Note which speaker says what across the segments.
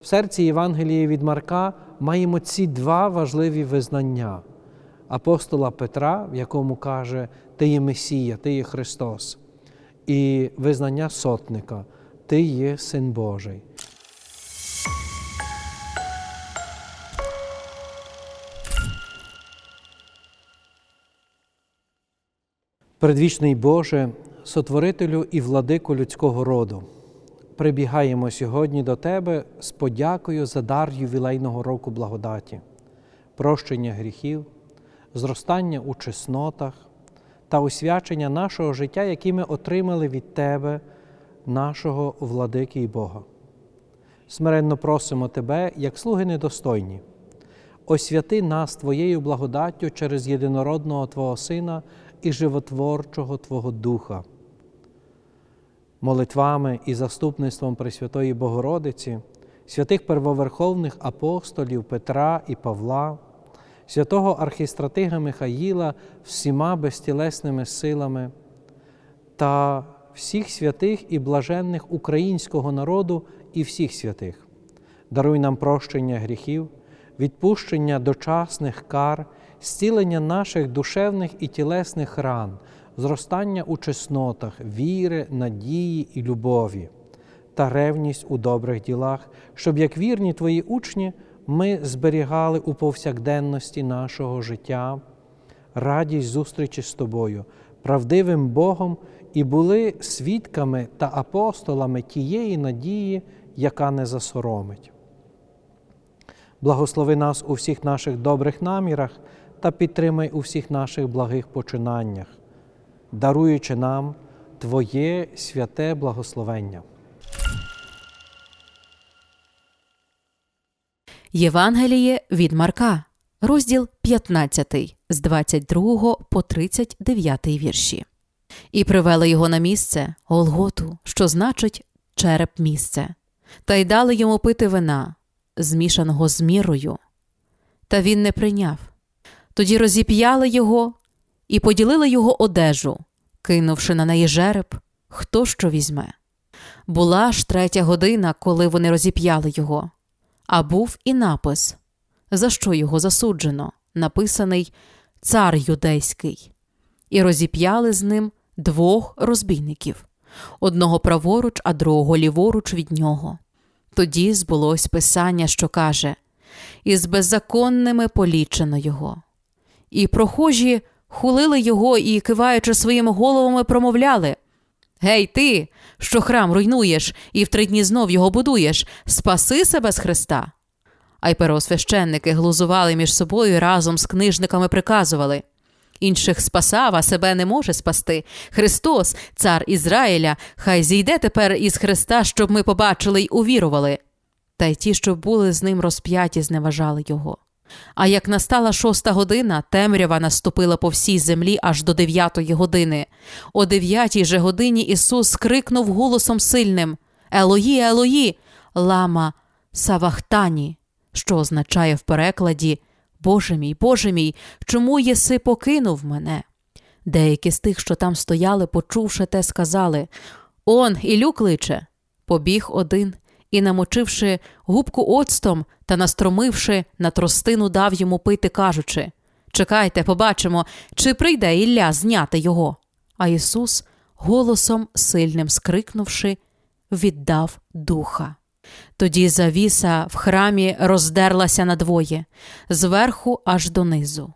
Speaker 1: В серці Євангелії від Марка маємо ці два важливі визнання апостола Петра, в якому каже, Ти є Месія, Ти є Христос, і визнання сотника, Ти є Син Божий. Предвічний Боже, сотворителю і владику людського роду, прибігаємо сьогодні до Тебе з подякою за дар ювілейного року благодаті, прощення гріхів, зростання у чеснотах та освячення нашого життя, які ми отримали від Тебе, нашого владики і Бога. Смиренно просимо Тебе, як слуги недостойні, освяти нас Твоєю благодаттю через єдинородного Твого Сина і животворчого Твого Духа. Молитвами і заступництвом Пресвятої Богородиці, святих первоверховних апостолів Петра і Павла, святого архістратига Михаїла всіма безтілесними силами та всіх святих і блаженних українського народу і всіх святих. Даруй нам прощення гріхів, відпущення дочасних кар, зцілення наших душевних і тілесних ран, зростання у чеснотах, віри, надії і любові та ревність у добрих ділах, щоб, як вірні Твої учні, ми зберігали у повсякденності нашого життя радість зустрічі з Тобою, правдивим Богом і були свідками та апостолами тієї надії, яка не засоромить. Благослови нас у всіх наших добрих намірах та підтримай у всіх наших благих починаннях, даруючи нам Твоє святе благословення.
Speaker 2: Євангеліє від Марка, розділ 15, з 22 по 39 вірші. І привели його на місце Голготу, що значить череп місце, та й дали йому пити вина, змішаного з мірою. Та він не прийняв. Тоді розіп'яли його і поділили його одежу, кинувши на неї жереб, хто що візьме. Була ж третя година, коли вони розіп'яли його. А був і напис, за що його засуджено, написаний Цар юдейський, і розіп'яли з ним двох розбійників одного праворуч, а другого ліворуч від нього. Тоді збулось писання, що каже Із беззаконними полічено його. І прохожі хулили його і, киваючи своїми головами, промовляли Гей, ти, що храм руйнуєш і в три дні знов його будуєш, спаси себе з Христа. А й первосвященники глузували між собою разом з книжниками приказували інших спасав, а себе не може спасти. Христос, цар Ізраїля, хай зійде тепер із Христа, щоб ми побачили й увірували. Та й ті, що були з ним розп'яті, зневажали його. А як настала шоста година, темрява наступила по всій землі аж до дев'ятої години. О дев'ятій же годині Ісус скрикнув голосом сильним Елої, Елої, лама Савахтані, що означає в перекладі Боже мій, Боже мій, чому єси покинув мене? Деякі з тих, що там стояли, почувши те, сказали Он, Ілю кличе. Побіг один і, намочивши губку оцтом та настромивши на тростину, дав йому пити, кажучи Чекайте, побачимо, чи прийде Ілля зняти його. А Ісус, голосом сильним скрикнувши, віддав духа. Тоді завіса в храмі роздерлася надвоє, зверху аж донизу.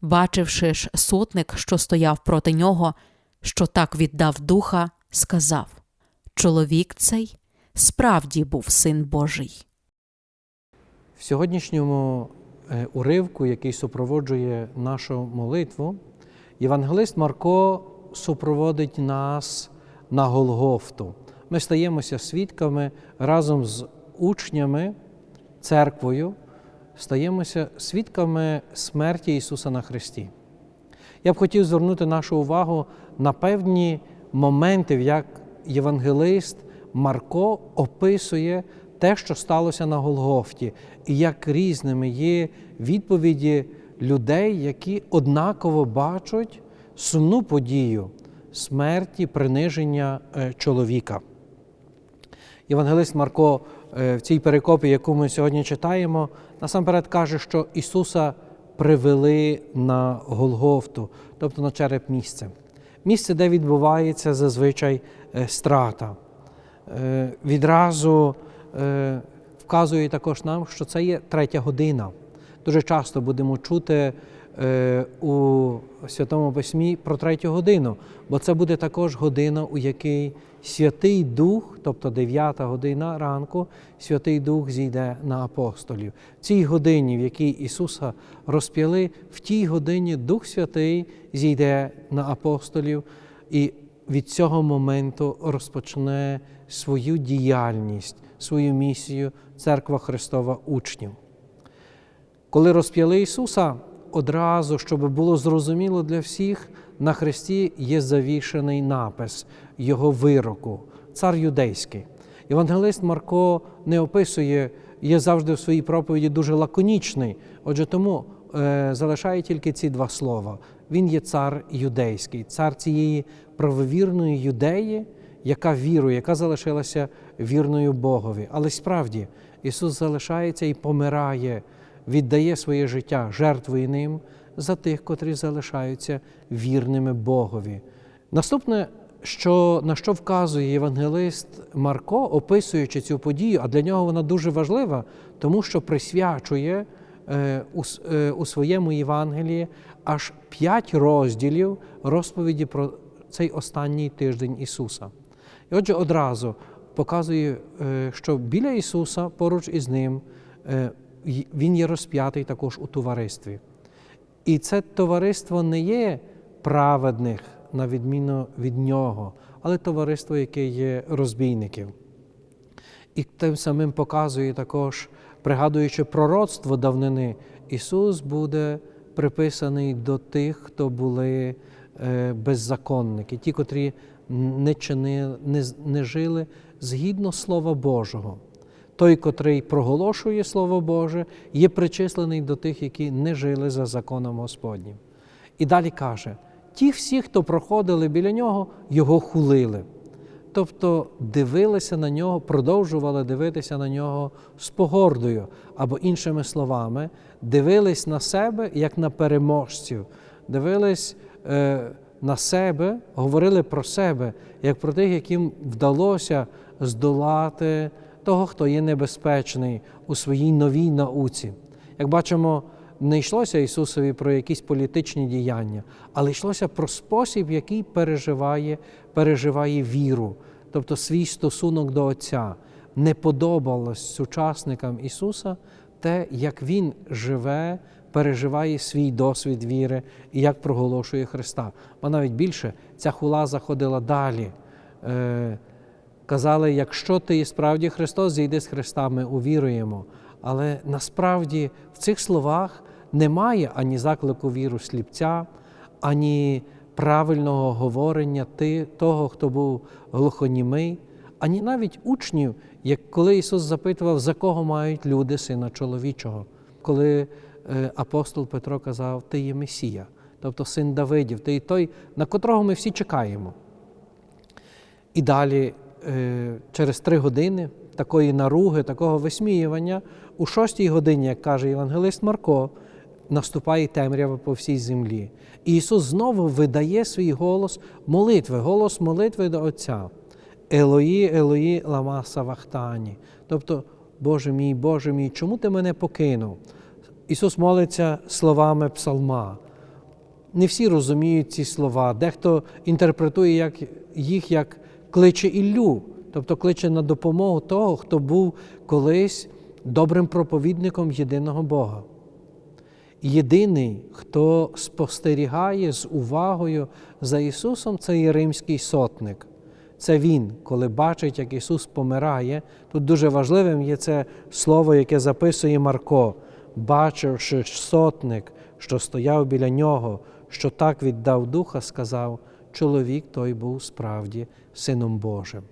Speaker 2: Бачивши ж сотник, що стояв проти нього, що так віддав духа, сказав Чоловік цей справді був син Божий.
Speaker 1: В сьогоднішньому е, уривку, який супроводжує нашу молитву, євангелист Марко супроводить нас на Голгофту. Ми стаємося свідками разом з учнями, церквою, стаємося свідками смерті Ісуса на Христі. Я б хотів звернути нашу увагу на певні моменти, як євангелист Марко описує те, що сталося на Голгофті, і як різними є відповіді людей, які однаково бачать сумну подію смерті, приниження е, чоловіка. Євангелист Марко е, в цій перекопі, яку ми сьогодні читаємо, насамперед каже, що Ісуса привели на Голгофту, тобто на череп місце. Місце, де відбувається зазвичай е, страта. Е, Відразу е, вказує також нам, що це є третя година. Дуже часто будемо чути е, у Святому Письмі про третю годину, бо це буде також година, у якій Святий Дух, тобто дев'ята година ранку, Святий Дух зійде на апостолів. В цій годині, в якій Ісуса розп'яли, в тій годині Дух Святий зійде на апостолів і від цього моменту розпочне свою діяльність, свою місію Церква Христова учнів. Коли розп'яли Ісуса, одразу, щоб було зрозуміло для всіх, на хресті є завішений напис Його вироку, цар юдейський. Євангелист Марко не описує, є завжди в своїй проповіді дуже лаконічний, отже, тому залишає тільки ці два слова. Він є цар юдейський, цар цієї правовірної юдеї, яка вірує, яка залишилася вірною Богові. Але справді Ісус залишається і помирає, віддає своє життя, жертвує ним за тих, котрі залишаються вірними Богові. Наступне, що, на що вказує євангелист Марко, описуючи цю подію, а для нього вона дуже важлива, тому що присвячує е, у, е, у своєму Євангелії аж п'ять розділів розповіді про цей останній тиждень Ісуса. І отже, одразу показує, е, що біля Ісуса, поруч із Ним, е, Він є розп'ятий також у товаристві. І це товариство не є праведних, на відміну від нього, але товариство, яке є розбійників. І тим самим показує також, пригадуючи пророцтво давнини, Ісус буде приписаний до тих, хто були е, беззаконники, ті, котрі не, чинили, не, не жили згідно Слова Божого. Той, котрий проголошує Слово Боже, є причислений до тих, які не жили за законом Господнім. І далі каже: ті всі, хто проходили біля нього, його хулили. Тобто дивилися на нього, продовжували дивитися на нього з погордою, або іншими словами, дивились на себе як на переможців, дивились е, на себе, говорили про себе, як про тих, яким вдалося здолати того, хто є небезпечний у своїй новій науці. Як бачимо, не йшлося Ісусові про якісь політичні діяння, але йшлося про спосіб, який переживає, переживає віру, тобто свій стосунок до Отця. Не подобалось сучасникам Ісуса те, як Він живе, переживає свій досвід віри і як проголошує Христа. Бо навіть більше ця хула заходила далі. Е, казали, якщо ти справді Христос, зійди з Христа, ми увіруємо. Але насправді в цих словах немає ані заклику віру сліпця, ані правильного говорення того, хто був глухонімий, ані навіть учнів, як коли Ісус запитував, за кого мають люди сина чоловічого, коли е, апостол Петро казав, ти є Месія, тобто син Давидів, ти є той, на котрого ми всі чекаємо. І далі, е, через три години такої наруги, такого висміювання, у шостій годині, як каже євангелист Марко, наступає темрява по всій землі. І Ісус знову видає свій голос молитви, голос молитви до Отця. Елої, Елої, лама савахтані. Тобто, Боже мій, Боже мій, чому ти мене покинув? Ісус молиться словами псалма. Не всі розуміють ці слова. Дехто інтерпретує їх як кличе Іллю, тобто кличе на допомогу того, хто був колись добрим проповідником єдиного Бога. Єдиний, хто спостерігає з увагою за Ісусом, це є римський сотник. Це Він, коли бачить, як Ісус помирає. Тут дуже важливим є це слово, яке записує Марко, бачивши сотник, що стояв біля нього, що так віддав духа, сказав, чоловік той був справді Сином Божим.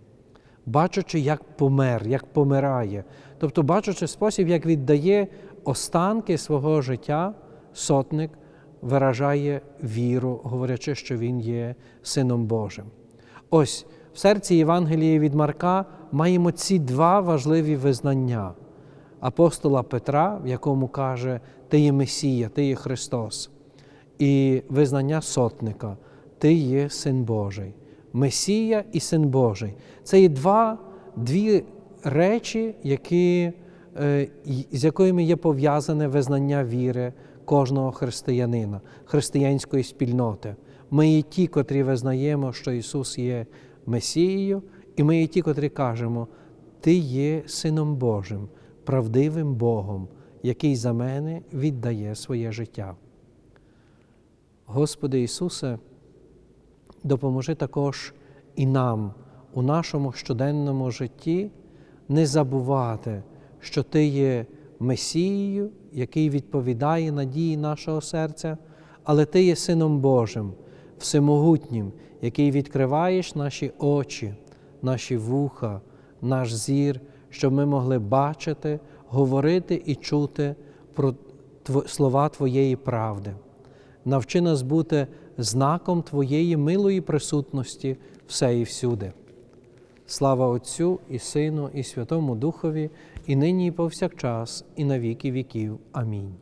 Speaker 1: Бачачи, як помер, як помирає, тобто бачачи спосіб, як віддає останки свого життя, сотник виражає віру, говорячи, що він є Сином Божим. Ось в серці Євангелії від Марка маємо ці два важливі визнання апостола Петра, в якому каже, Ти є Месія, Ти є Христос, і визнання сотника, Ти є Син Божий. Месія і Син Божий. Це є два, дві речі, які, е, з якими є пов'язане визнання віри кожного християнина, християнської спільноти. Ми є ті, котрі визнаємо, що Ісус є Месією, і ми є ті, котрі кажемо, Ти є Сином Божим, правдивим Богом, який за мене віддає своє життя. Господи Ісусе, допоможи також і нам у нашому щоденному житті не забувати, що Ти є Месією, який відповідає надії нашого серця, але Ти є Сином Божим, всемогутнім, який відкриваєш наші очі, наші вуха, наш зір, щоб ми могли бачити, говорити і чути про слова Твоєї правди. Навчи нас бути знаком Твоєї милої присутності все і всюди. Слава Отцю і Сину, і Святому Духові, і нині, і повсякчас, і на віки віків. Амінь.